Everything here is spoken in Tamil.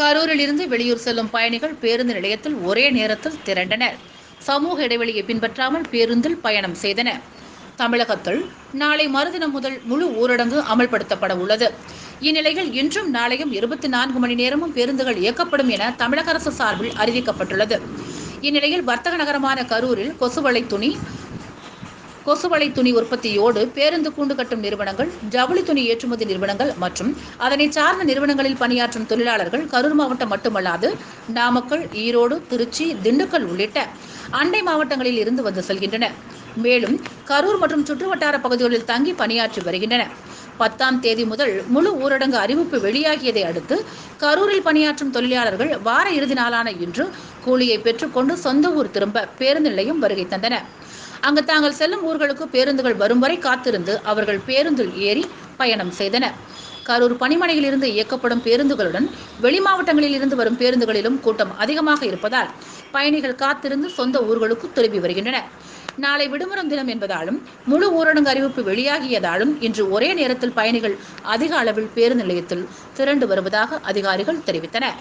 கரூரில் இருந்து வெளியூர் செல்லும் பயணிகள் பேருந்து நிலையத்தில் ஒரே நேரத்தில் திரண்டனர். சமூக இடைவெளியை பின்பற்றாமல் பேருந்தில் பயணம் செய்தனர். தமிழகத்தில் நாளை மறுதினம் முதல் முழு ஊரடங்கு அமல்படுத்தப்பட உள்ளது. இந்நிலையில் இன்றும் நாளையும் இருபத்தி நான்கு மணி நேரமும் பேருந்துகள் இயக்கப்படும் என தமிழக அரசு சார்பில் அறிவிக்கப்பட்டுள்ளது. இந்நிலையில் வர்த்தக நகரமான கரூரில் கொசுவலை துணி கொசுவளை துணி உற்பத்தியோடு பேருந்து கூண்டு கட்டும் நிறுவனங்கள் ஜவுளி துணி ஏற்றுமதி நிறுவனங்கள் மற்றும் அதனை சார்ந்த நிறுவனங்களில் பணியாற்றும் தொழிலாளர்கள் கரூர் மாவட்டம் மட்டுமல்லாது நாமக்கல் ஈரோடு திருச்சி திண்டுக்கல் உள்ளிட்ட அண்டை மாவட்டங்களில் இருந்து வந்து செல்கின்றனர். மேலும் கரூர் மற்றும் சுற்றுவட்டார பகுதிகளில் தங்கி பணியாற்றி வருகின்றன பத்தாம் தேதி முதல் முழு ஊரடங்கு அறிவிப்பு வெளியாகியதை அடுத்து கரூரில் பணியாற்றும் தொழிலாளர்கள் வார இறுதி நாளான இன்று கூலியை பெற்றுக்கொண்டு சொந்த ஊர் திரும்ப பேருந்து நிலையம் வருகை தந்தனர். அங்கு தாங்கள் செல்லும் ஊர்களுக்கு பேருந்துகள் வரும் வரை காத்திருந்து அவர்கள் பேருந்தில் ஏறி பயணம் செய்தனர். கரூர் பணிமனையில் இருந்து இயக்கப்படும் பேருந்துகளுடன் வெளி மாவட்டங்களில் இருந்து வரும் பேருந்துகளிலும் கூட்டம் அதிகமாக இருப்பதால் பயணிகள் காத்திருந்து சொந்த ஊர்களுக்கு திரும்பி வருகின்றனர். நாளை விடுமுறை தினம் என்பதாலும் முழு ஊரடங்கு அறிவிப்பு வெளியாகியதாலும் இன்று ஒரே நேரத்தில் பயணிகள் அதிக அளவில் பேருந்து நிலையத்தில் திரண்டு வருவதாக அதிகாரிகள் தெரிவித்தனர்.